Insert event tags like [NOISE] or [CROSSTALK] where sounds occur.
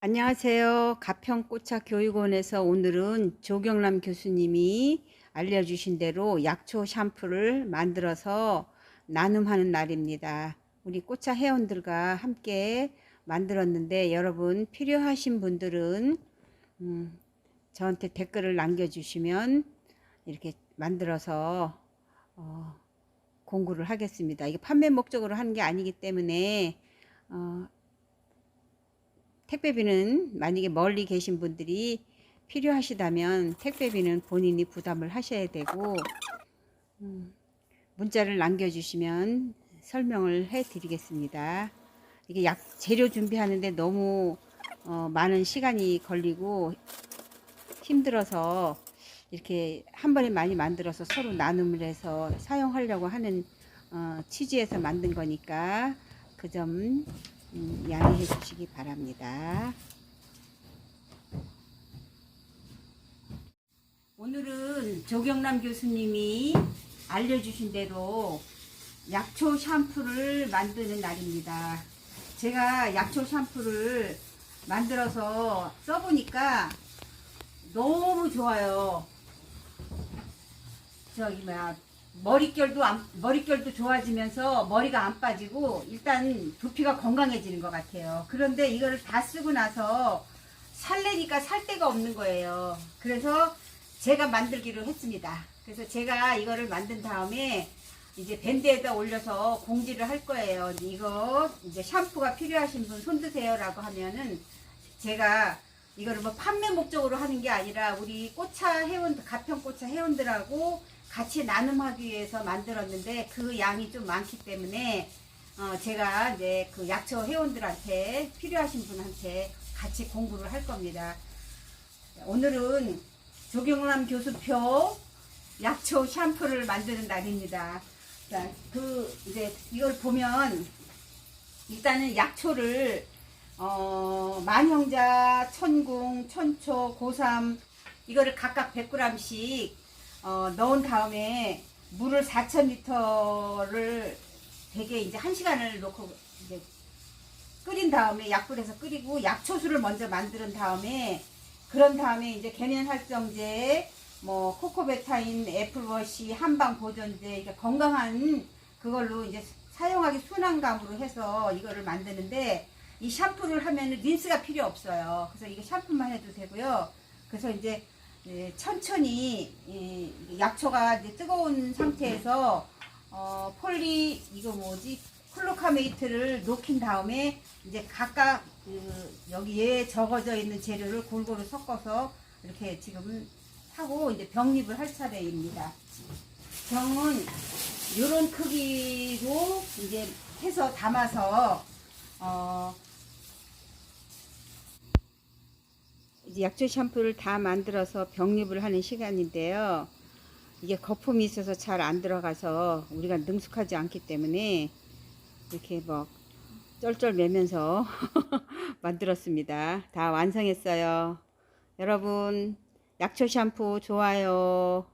안녕하세요. 가평꽃차 교육원에서 오늘은 조경남 교수님이 알려주신 대로 약초 샴푸를 만들어서 나눔하는 날입니다. 우리 꽃차 회원들과 함께 만들었는데 여러분 필요하신 분들은 음, 저한테 댓글을 남겨주시면 이렇게 만들어서 어, 공구를 하겠습니다. 이게 판매 목적으로 하는 게 아니기 때문에 어, 택배비는 만약에 멀리 계신 분들이 필요하시다면 택배비는 본인이 부담을 하셔야 되고 음, 문자를 남겨주시면 설명을 해 드리겠습니다. 이게 약 재료 준비하는데 너무 어, 많은 시간이 걸리고 힘들어서 이렇게 한 번에 많이 만들어서 서로 나눔을 해서 사용하려고 하는 어, 취지에서 만든 거니까 그점 음, 양해해 주시기 바랍니다. 오늘은 조경남 교수님이 알려주신 대로 약초 샴푸를 만드는 날입니다. 제가 약초 샴푸를 만들어서 써보니까 너무 좋아요. 저기 뭐야 머릿결도 안, 머릿결도 좋아지면서 머리가 안 빠지고 일단 두피가 건강해지는 것 같아요. 그런데 이거를 다 쓰고 나서 살래니까 살 데가 없는 거예요. 그래서 제가 만들기로 했습니다. 그래서 제가 이거를 만든 다음에 이제 밴드에다 올려서 공지를 할 거예요. 이거 이제 샴푸가 필요하신 분 손드세요라고 하면은 제가 이거를 뭐 판매 목적으로 하는 게 아니라 우리 꽃차 회원 가평 꽃차 회원들하고 같이 나눔하기 위해서 만들었는데 그 양이 좀 많기 때문에 어 제가 이제 그 약초 회원들한테 필요하신 분한테 같이 공부를 할 겁니다. 오늘은 조경남 교수표 약초 샴푸를 만드는 날입니다. 자, 그 이제 이걸 보면 일단은 약초를 어, 만형자, 천궁, 천초, 고삼 이거를 각각 100g씩 어, 넣은 다음에 물을 4,000리터를 되게 이제 1시간을 놓고 이제 끓인 다음에 약불에서 끓이고 약초수를 먼저 만드는 다음에 그런 다음에 이제 계면활성제 뭐 코코베타인, 애플워시, 한방 보존제 이게 건강한 그걸로 이제 사용하기 순한감으로 해서 이거를 만드는데 이 샴푸를 하면 린스가 필요 없어요. 그래서 이거 샴푸만 해도 되고요. 그래서 이제 예, 천천히 이 약초가 뜨거운 상태에서 어, 폴리 이거 뭐지 클로카메이트를 녹인 다음에 이제 각각 그 여기에 적어져 있는 재료를 골고루 섞어서 이렇게 지금 하고 이제 병립을 할 차례입니다. 병은 이런 크기로 이제 해서 담아서 어 약초 샴푸를 다 만들어서 병립을 하는 시간인데요. 이게 거품이 있어서 잘 안 들어가서 우리가 능숙하지 않기 때문에 이렇게 뭐 쩔쩔 매면서 [LAUGHS] 만들었습니다. 다 완성했어요. 여러분 약초 샴푸 좋아요.